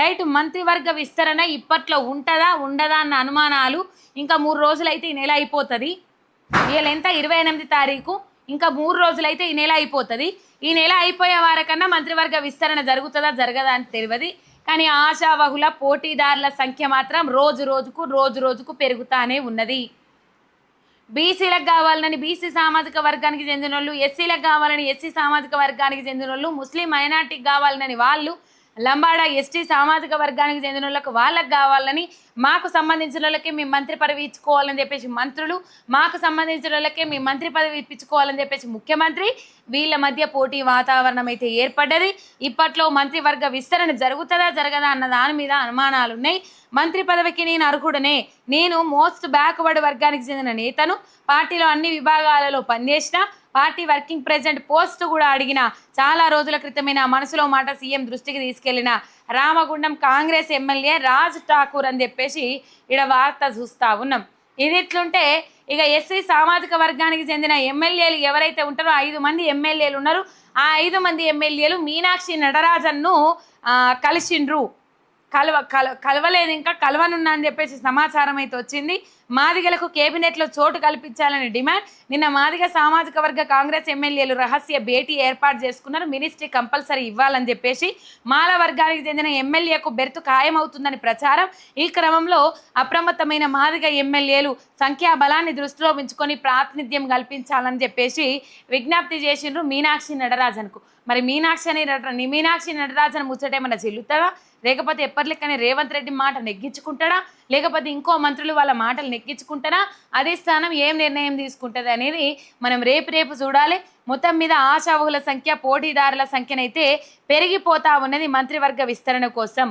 Right మంత్రివర్గ విస్తరణ ఇప్పట్లో ఉంటుందా ఉండదా అన్న అనుమానాలు ఇంకా మూడు రోజులైతే ఈ నెల అయిపోతుంది. వీళ్ళ ఎంత? ఇరవై ఎనిమిది తారీఖు. ఇంకా మూడు రోజులైతే ఈ నెల అయిపోతుంది. ఈ నెల అయిపోయే వారికన్నా మంత్రివర్గ విస్తరణ జరుగుతుందా జరగదా అని తెలియదు. కానీ ఆశావహుల పోటీదారుల సంఖ్య మాత్రం రోజు రోజుకు రోజు రోజుకు పెరుగుతానే ఉన్నది. బీసీలకు కావాలని బీసీ సామాజిక వర్గానికి చెందిన వాళ్ళు ఎస్సీలకు కావాలని ఎస్సీ సామాజిక వర్గానికి చెందిన వాళ్ళు ముస్లిం మైనార్టీకి కావాలని వాళ్ళు లంబాడా ఎస్టీ సామాజిక వర్గానికి చెందిన వాళ్ళకి వాళ్ళకి కావాలని మాకు సంబంధించిన వాళ్ళకి మీ మంత్రి పదవి ఇచ్చుకోవాలని చెప్పేసి మంత్రులు మాకు సంబంధించిన వాళ్ళకి మీ మంత్రి పదవి ఇప్పించుకోవాలని చెప్పేసి ముఖ్యమంత్రి వీళ్ళ మధ్య పోటీ వాతావరణం అయితే ఏర్పడ్డది. ఇప్పట్లో మంత్రివర్గ విస్తరణ జరుగుతుందా జరగదా అన్న దాని మీద అనుమానాలు ఉన్నాయి మంత్రి పదవికి నేను అర్హుడనే. నేను మోస్ట్ బ్యాక్వర్డ్ వర్గానికి చెందిన నేతను. పార్టీలో అన్ని విభాగాలలో పనిచేసిన పార్టీ వర్కింగ్ ప్రెసిడెంట్ పోస్ట్ కూడా అడిగిన చాలా రోజుల క్రితమే నా మనసులో మాట సీఎం దృష్టికి తీసుకెళ్ళిన రామగుండం కాంగ్రెస్ ఎమ్మెల్యే రాజ్ ఠాకూర్ అని చెప్పేసి ఇక్కడ వార్త చూస్తా ఉన్నాం. ఇదిట్లుంటే ఇక ఎస్సీ సామాజిక వర్గానికి చెందిన ఎమ్మెల్యేలు ఎవరైతే ఉంటారో ఐదు మంది ఎమ్మెల్యేలు ఉన్నారు. ఆ ఐదు మంది ఎమ్మెల్యేలు మీనాక్షి నటరాజన్ను కలిసిండ్రు. కలవ కల కలవలేదు ఇంకా కలవనున్నా అని చెప్పేసి సమాచారం అయితే వచ్చింది. మాదిగలకు కేబినెట్లో చోటు కల్పించాలని డిమాండ్. నిన్న మాదిగ సామాజిక వర్గ కాంగ్రెస్ ఎమ్మెల్యేలు రహస్య భేటీ ఏర్పాటు చేసుకున్నారు. మినిస్ట్రీ కంపల్సరీ ఇవ్వాలని చెప్పేసి మాల వర్గానికి చెందిన ఎమ్మెల్యేకు బెర్తు ఖాయమవుతుందని ప్రచారం. ఈ క్రమంలో అప్రమత్తమైన మాదిగ ఎమ్మెల్యేలు సంఖ్యాబలాన్ని దృష్టిలో ఉంచుకొని ప్రాతినిధ్యం కల్పించాలని చెప్పేసి విజ్ఞప్తి చేసిండ్రు మీనాక్షి నటరాజన్కు. మరి మీనాక్షి అని మీనాక్షి నటరాజన్ ముచ్చటేమన్నా చెల్లుతుందా లేకపోతే ఎప్పటిలెక్కనే రేవంత్ రెడ్డి మాట నెగ్గించుకుంటాడా? లేకపోతే ఇంకో మంత్రులు వాళ్ళ మాటలు నెగ్గించుకుంటారా? అదే స్థానం ఏం నిర్ణయం తీసుకుంటుంది అనేది మనం రేపు రేపు చూడాలి. మొత్తం మీద ఆశావహుల సంఖ్య పోటీదారుల సంఖ్యనైతే పెరిగిపోతా ఉన్నది మంత్రివర్గ విస్తరణ కోసం.